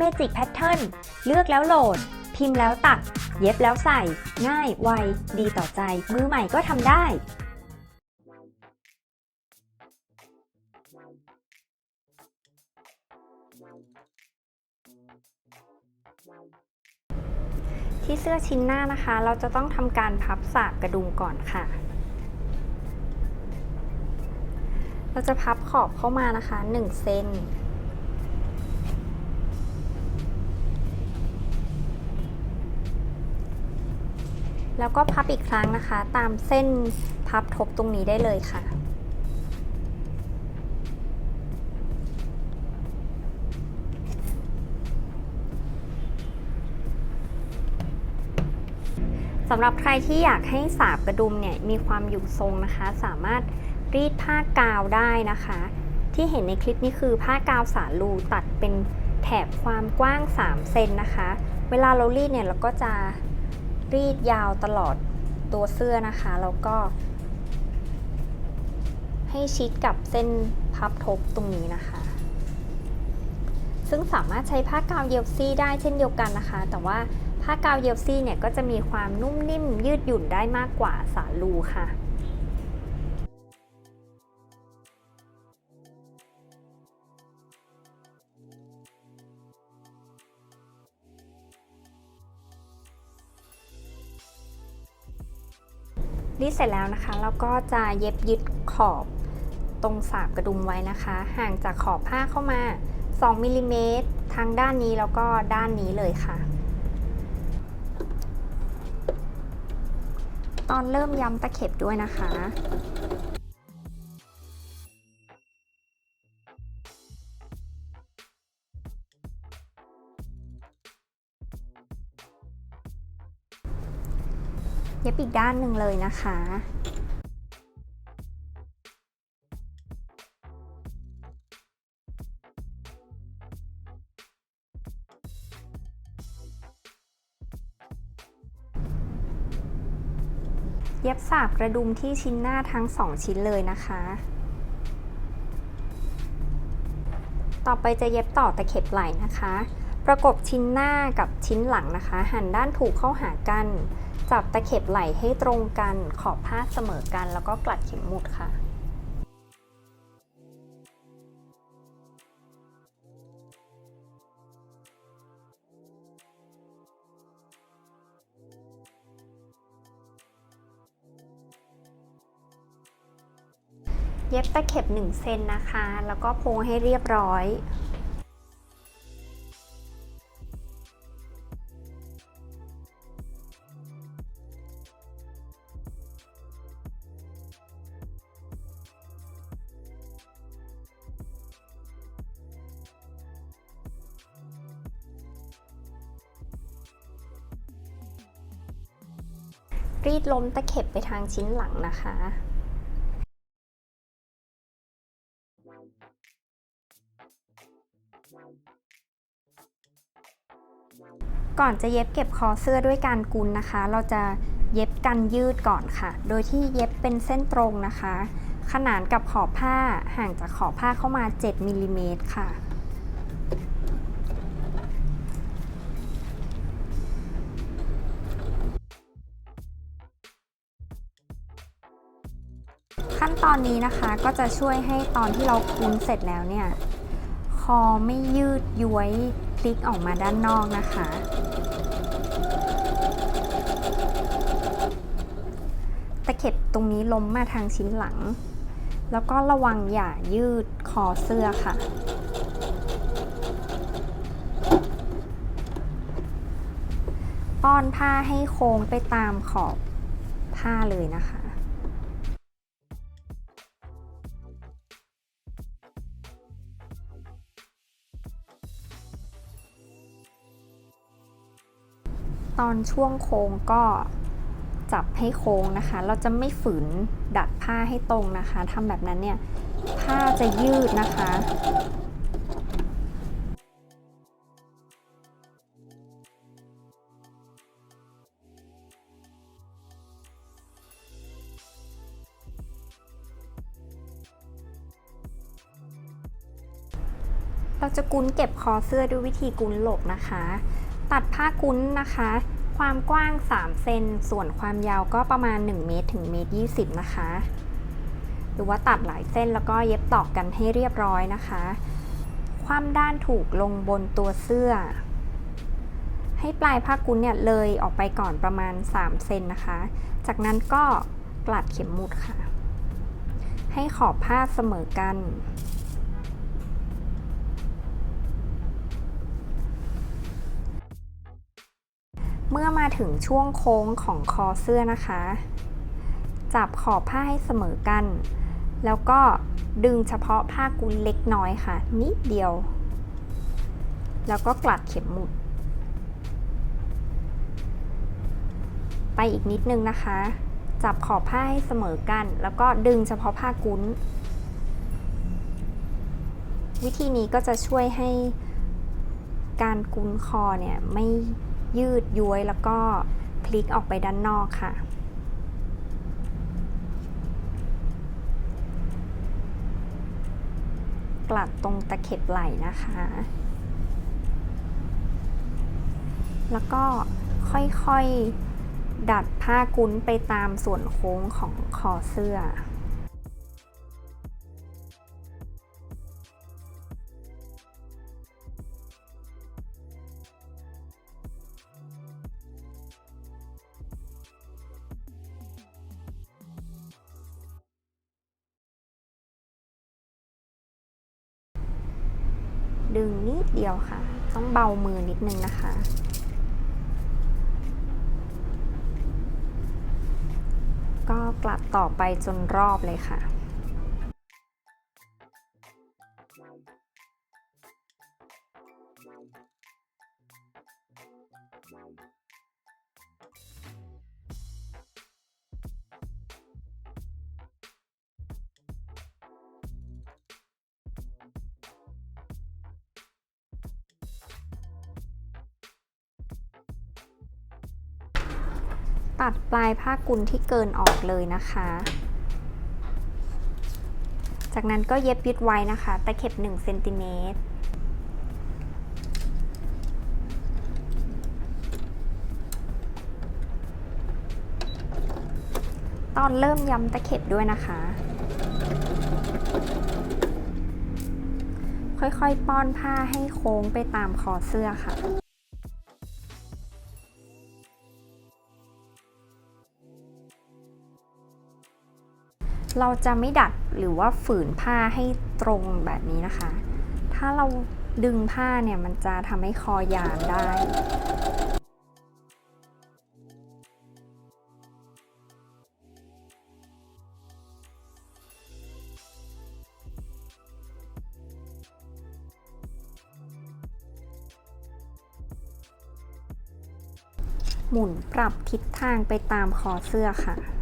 Magic Pattern เลือกแล้วโหลด พิมพ์แล้วตัด เย็บแล้วใส่ ง่าย ไว ดีต่อใจ มือใหม่ก็ทำได้ที่เสื้อชิ้นหน้านะคะ เราจะต้องทำการพับสากกระดุมก่อนค่ะ เราจะพับขอบเข้ามานะคะ 1 เซน แล้วก็พับอีกครั้งนะคะ ตามเส้นพับทบตรงนี้ได้เลยค่ะ สำหรับใครที่อยากให้สาบกระดุมเนี่ยมีความอยู่ทรงนะคะ สามารถรีดผ้ากาวได้นะคะ ที่เห็นในคลิปนี้คือผ้ากาวสาลูตัดเป็นแถบความกว้าง 3 เซนนะคะ เวลาเรารีดเนี่ยเราก็จะ รีดยาวตลอดตัวเสื้อนะคะ แล้วก็ ให้ชิดกับเส้นพับทบตรงนี้นะคะ ซึ่งสามารถใช้ผ้ากาวเยลซี่ได้เช่นเดียวกันนะคะ แต่ว่าผ้ากาวเยลซี่เนี่ยก็จะมีความนุ่มนิ่มยืดหยุ่นได้มากกว่าสาลูค่ะ รีดเสร็จแล้วนะคะแล้วก็จะเย็บยึดขอบตรงสาบกระดุมไว้นะคะ ห่างจากขอบผ้าเข้ามา 2มิลลิเมตรทางด้านนี้แล้วก็ด้านนี้เลยค่ะ ตอนเริ่มย้ำตะเข็บด้วยนะคะ ย็บอีกด้านหนึ่งเลยนะคะ เย็บสาบกระดุมที่ชิ้นหน้าทั้ง2ชิ้นเลยนะคะ ต่อไปจะเย็บต่อตะเข็บไหล่นะคะ ประกบชิ้นหน้ากับชิ้นหลังนะคะ หันด้านถูกเข้าหากัน จับตะเข็บไหล่ให้ตรงกันขอบผ้าเสมอกันแล้วก็กลัดเข็มหมุดค่ะเย็บตะเข็บ1เซนนะคะ แล้วก็โพงให้เรียบร้อย รีดลมตะเข็บไปทางชิ้นหลังนะคะ ก่อนจะเย็บเก็บคอเสื้อด้วยการกุนนะคะ เราจะเย็บกันยืดก่อนค่ะ โดยที่เย็บเป็นเส้นตรงนะคะ ขนานกับขอบผ้าห่างจากขอบผ้าเข้ามา 7มิลลิเมตรค่ะ ตอนนี้นะคะก็จะช่วยให้ตอนที่เราคุนเสร็จแล้วเนี่ย คอไม่ยืดย้วยพลิกออกมาด้านนอกนะคะ ตะเข็บตรงนี้ล้มมาทางชิ้นหลัง แล้วก็ระวังอย่ายืดคอเสื้อค่ะป้อนผ้าให้โค้งไปตามขอบผ้าเลยนะคะ ตอนช่วงโค้งก็จับให้โค้งนะคะ เราจะไม่ฝืนดัดผ้าให้ตรงนะคะทำแบบนั้นเนี่ยผ้าจะยืดนะคะเราจะกุนเก็บคอเสื้อด้วยวิธีกุนหลบนะคะ ตัดผ้ากุ้นนะคะ ความกว้าง 3 เซน ส่วนความยาวก็ประมาณ 1 เมตรถึงเมตร20นะคะ หรือว่าตัดหลายเส้นแล้วก็เย็บตอกกันให้เรียบร้อยนะคะ ความด้านถูกลงบนตัวเสื้อ ให้ปลายผ้ากุ้นเนี่ยเลยออกไปก่อนประมาณ 3 เซนนะคะ จากนั้นก็กลัดเข็มหมุดค่ะ ให้ขอบผ้าเสมอกัน เมื่อมาถึงช่วงโค้งของคอเสื้อนะคะ จับขอบผ้าให้เสมอกัน แล้วก็ดึงเฉพาะผ้ากุนเล็กน้อยค่ะ นิดเดียว แล้วก็กลัดเข็มหมุด ไปอีกนิดนึงนะคะ จับขอบผ้าให้เสมอกัน แล้วก็ดึงเฉพาะผ้ากุ้นวิธีนี้ก็จะช่วยให้การกุ้นคอเนี่ยไม่ ยืดย้วยแล้วก็พลิกออกไปด้านนอกค่ะ กลัดตรงตะเข็บไหล่นะคะ แล้วก็ค่อยๆ ดัดผ้ากุ้นไปตามส่วนโค้งของคอเสื้อ ดึงนิดเดียวค่ะ ต้องเบามือนิดนึงนะคะ ก็กลัดต่อไปจนรอบเลยค่ะ ตัดปลายผ้ากุนที่เกินออกเลยนะคะ จากนั้นก็เย็บยึดไว้นะคะตะเข็บ1เซนติเมตรตอนเริ่มย้ำตะเข็บด้วยนะคะ ค่อยๆป้อนผ้าให้โค้งไปตามคอเสื้อค่ะ เราจะไม่ดัดหรือว่าฝืนผ้าให้ตรงแบบนี้นะคะ ถ้าเราดึงผ้าเนี่ยมันจะทำให้คอยานได้ หมุนปรับทิศทางไปตามคอเสื้อค่ะ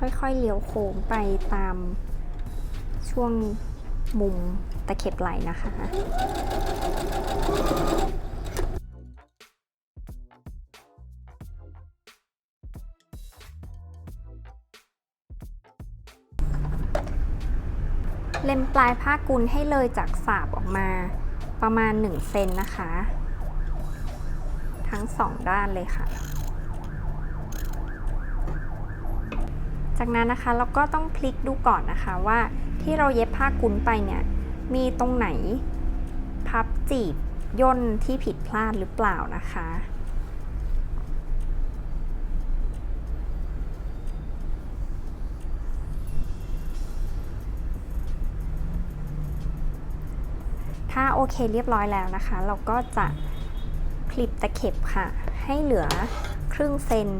ค่อยๆเลี้ยวโค้งไปตามช่วงมุมตะเข็บไหลนะคะเล็มปลายผ้ากุลให้เลยจากสาบออกมาประมาณ 1 เซนนะคะ ทั้งสองด้านเลยค่ะ จากนั้นนะคะเราก็ต้องพลิกดูก่อนนะคะว่าที่เราเย็บผ้ากุ้นไปเนี่ยมีตรงไหนพับจีบย่นที่ผิดพลาดหรือเปล่านะคะ ถ้าโอเคเรียบร้อยแล้วนะคะ เราก็จะคลิปตะเข็บค่ะ ให้เหลือครึ่งเซน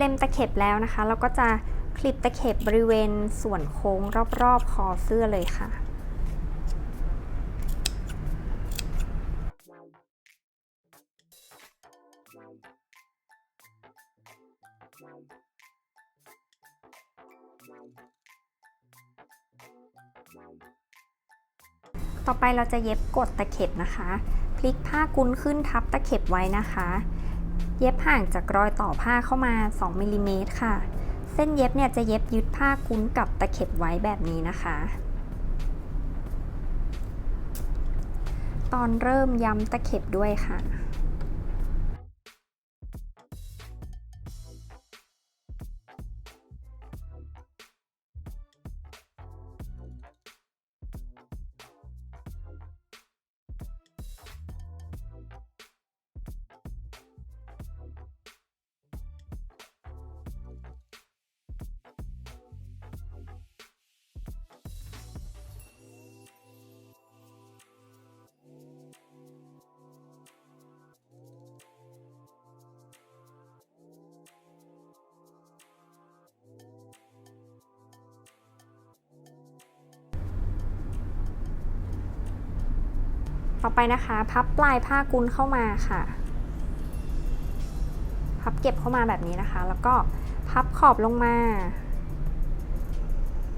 เล็มตะเข็บแล้วนะคะ เราก็จะคลิปตะเข็บบริเวณส่วนโค้งรอบๆคอเสื้อเลยค่ะต่อไปเราจะเย็บกดตะเข็บนะคะ พลิกผ้ากุนขึ้นทับตะเข็บไว้นะคะ เย็บห่างจากรอยต่อผ้าเข้ามา 2มิลลิเมตรค่ะ เส้นเย็บเนี่ยจะเย็บยึดผ้าคุ้นกับตะเข็บไว้แบบนี้นะคะ ตอนเริ่มย้ำตะเข็บด้วยค่ะ ต่อไปนะคะ พับปลายผ้ากุนเข้ามาค่ะ พับเก็บเข้ามาแบบนี้นะคะ แล้วก็พับขอบลงมา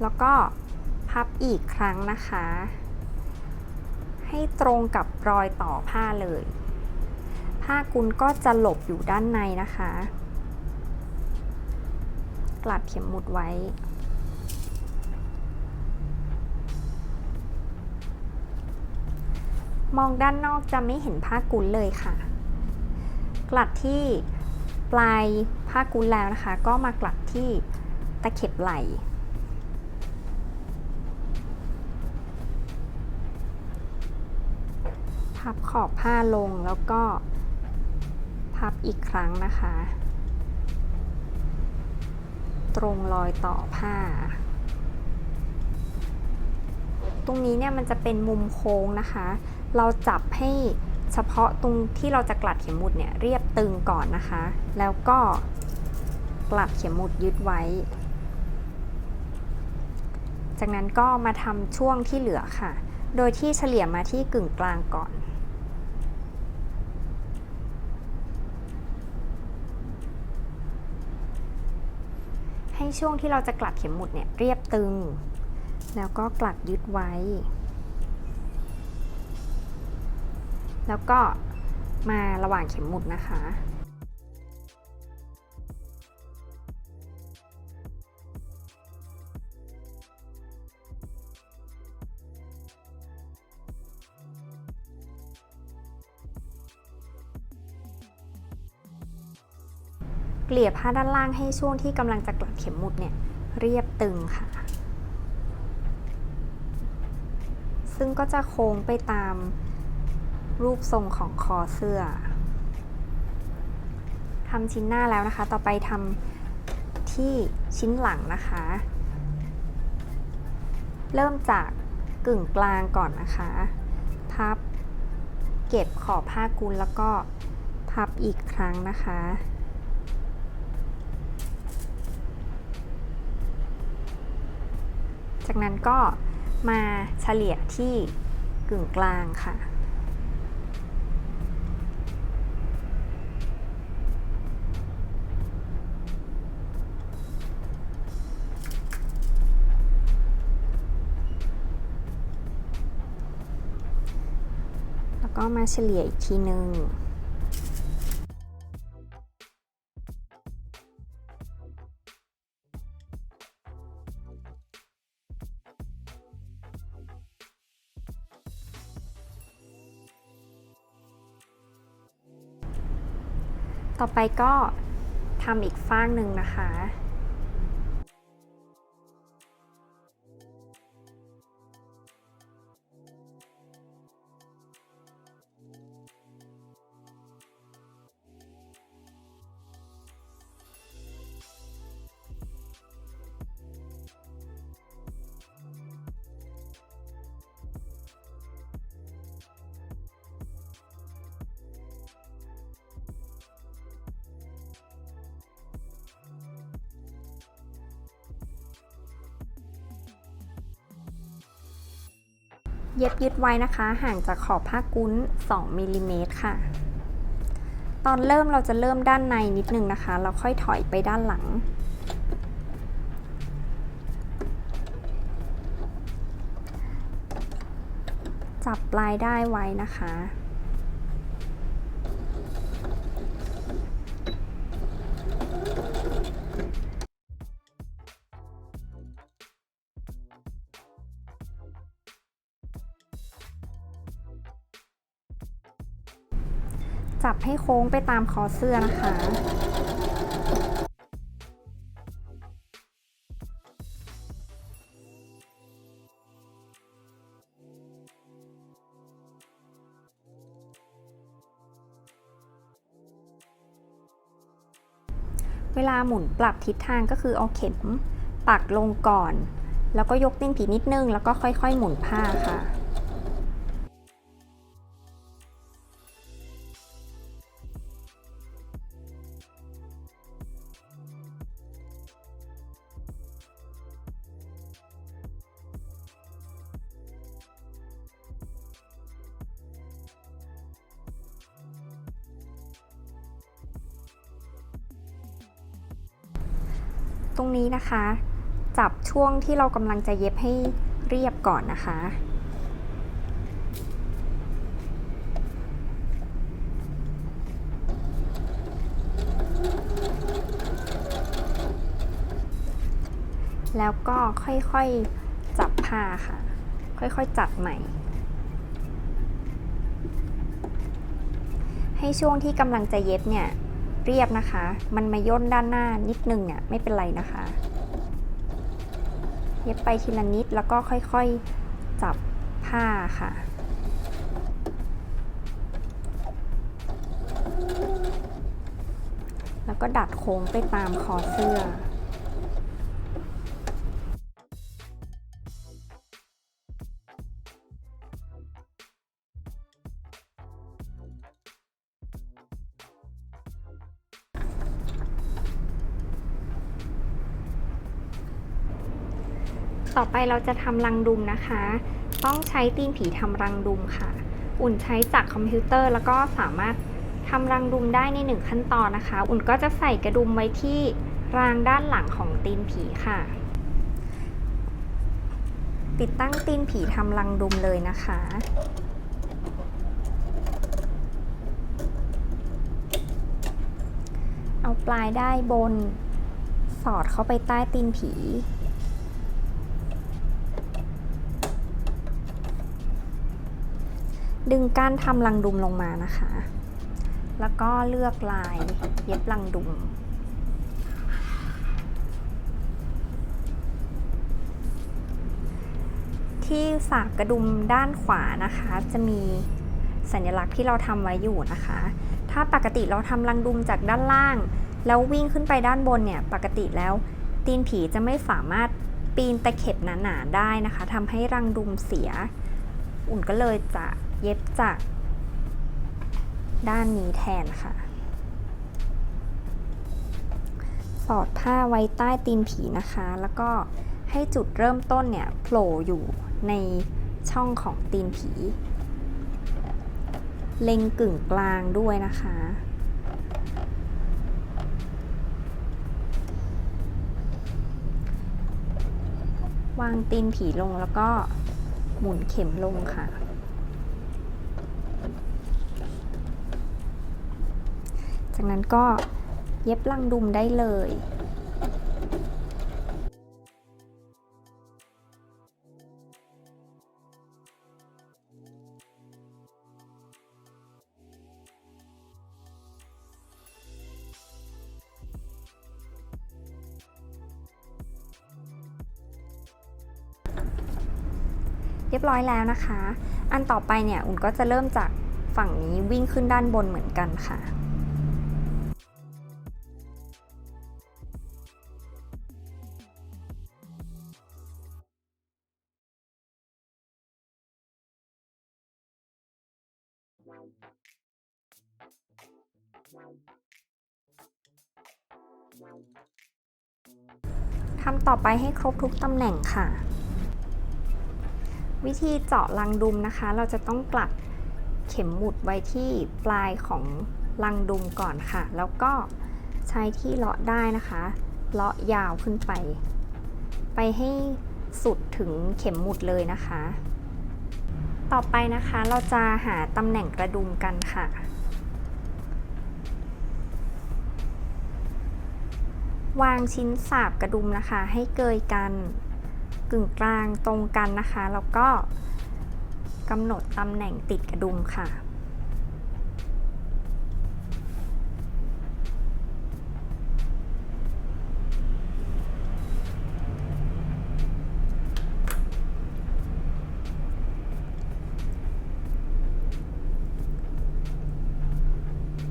แล้วก็พับอีกครั้งนะคะ ให้ตรงกับรอยต่อผ้าเลย ผ้ากุนก็จะหลบอยู่ด้านในนะคะ กลัดเข็มหมุดไว้ องด้านนอกจะไม่เห็นผ้ากุนเลยค่ะ กลัดที่ปลายผ้ากุนแล้วนะคะ ก็มากลัดที่ตะเข็บไหลพับขอบผ้าลงแล้วก็พับอีกครั้งนะคะ ตรงรอยต่อผ้า ตรงนี้เนี่ยมันจะเป็นมุมโค้งนะคะ เราจับให้เฉพาะตรงที่เราจะกลัดเข็มหมุดเนี่ยเรียบตึงก่อนนะคะ แล้วก็กลัดเข็มหมุดยึดไว้ จากนั้นก็มาทำช่วงที่เหลือค่ะ โดยที่เฉลี่ยมาที่กึ่งกลางก่อน ให้ช่วงที่เราจะกลัดเข็มหมุดเนี่ยเรียบตึง แล้วก็กลัดยึดไว้ แล้วก็มาระหว่างเข็มหมุดนะคะ เกลี่ยผ้าด้านล่างให้ช่วงที่กำลังจะกลัดเข็มหมุดเนี่ยเรียบตึงค่ะ ซึ่งก็จะโค้งไปตาม รูปทรงของคอเสื้อทำชิ้นหน้าแล้วนะคะ ต่อไปทำที่ชิ้นหลังนะคะ เริ่มจากกึ่งกลางก่อนนะคะ พับ เก็บขอบผ้ากุลแล้วก็พับอีกครั้งนะคะจากนั้นก็มาเฉลี่ยที่กึ่งกลางค่ะ มาเฉลี่ยอีกทีหนึ่งต่อไปก็ทำอีกฝ้างหนึ่งนะคะ เย็บยึดไว้นะคะ ห่างจากขอบผ้ากุ้น 2มิลลิเมตรค่ะ ตอนเริ่มเราจะเริ่มด้านในนิดนึงนะคะ เราค่อยถอยไปด้านหลัง จับปลายได้ไว้นะคะ บให้โค้งไปตามคอเสื้อนะคะ เวลาหมุนปรับทิศทางก็คือเอาเข็มปักลงก่อน แล้วก็ยกตีนผีนิดนึง แล้วก็ค่อยๆ หมุนผ้าค่ะ นะคะ จับช่วงที่เรากำลังจะเย็บให้เรียบก่อนนะคะ แล้วก็ค่อยๆจับผ้าค่ะ ค่อยๆจัดใหม่ ให้ช่วงที่กำลังจะเย็บเนี่ยเรียบนะคะ มันมาย่นด้านหน้านิดนึงเนี่ยไม่เป็นไรนะคะ เย็บไปทีละนิดแล้วก็ค่อยๆจับผ้าค่ะ แล้วก็ดัดโค้งไปตามคอเสื้อ ต่อไปเราจะทำรังดุมนะคะ ต้องใช้ตีนผีทำรังดุมค่ะ อุ่นใช้จากคอมพิวเตอร์แล้วก็สามารถทำรังดุมได้ในหนึ่งขั้นตอนนะคะ อุ่นก็จะใส่กระดุมไว้ที่รางด้านหลังของตีนผีค่ะ ติดตั้งตีนผีทำรังดุมเลยนะคะเอาปลายได้บน สอดเข้าไปใต้ตีนผี ดึงก้านทำรังดุมลงมานะคะ แล้วก็เลือกลายเย็บรังดุม ที่สากกระดุมด้านขวานะคะ จะมีสัญลักษณ์ที่เราทำไว้อยู่นะคะ ถ้าปกติเราทำรังดุมจากด้านล่าง แล้ววิ่งขึ้นไปด้านบนเนี่ย ปกติแล้วตีนผีจะไม่สามารถปีนตะเข็บหนาๆได้นะคะทำให้รังดุมเสีย อุ่นก็เลยจะ เย็บจากด้านนี้แทนค่ะ สอดผ้าไว้ใต้ตีนผีนะคะ แล้วก็ให้จุดเริ่มต้นเนี่ยโผล่อยู่ในช่องของตีนผี เล็งกึ่งกลางด้วยนะคะ วางตีนผีลงแล้วก็หมุนเข็มลงค่ะ จากนั้นก็เย็บลังดุมได้เลยเรียบร้อยแล้วนะคะ อันต่อไปเนี่ย อุ่นก็จะเริ่มจากฝั่งนี้วิ่งขึ้นด้านบนเหมือนกันค่ะ ทำต่อไปให้ครบทุกตำแหน่งค่ะ วิธีเจาะรังดุมนะคะ เราจะต้องกลัดเข็มหมุดไว้ที่ปลายของรังดุมก่อนค่ะ แล้วก็ใช้ที่เลาะได้นะคะเลาะยาวขึ้นไป ไปให้สุดถึงเข็มหมุดเลยนะคะ ต่อไปนะคะเราจะหาตำแหน่งกระดุมกันค่ะ วางชิ้นสาบกระดุมนะคะ ให้เกยกันกึ่งกลางตรงกันนะคะ แล้วก็กำหนดตำแหน่งติดกระดุมค่ะ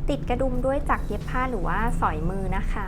ติดกระดุมด้วยจักรเย็บผ้าหรือว่าสอยมือนะคะ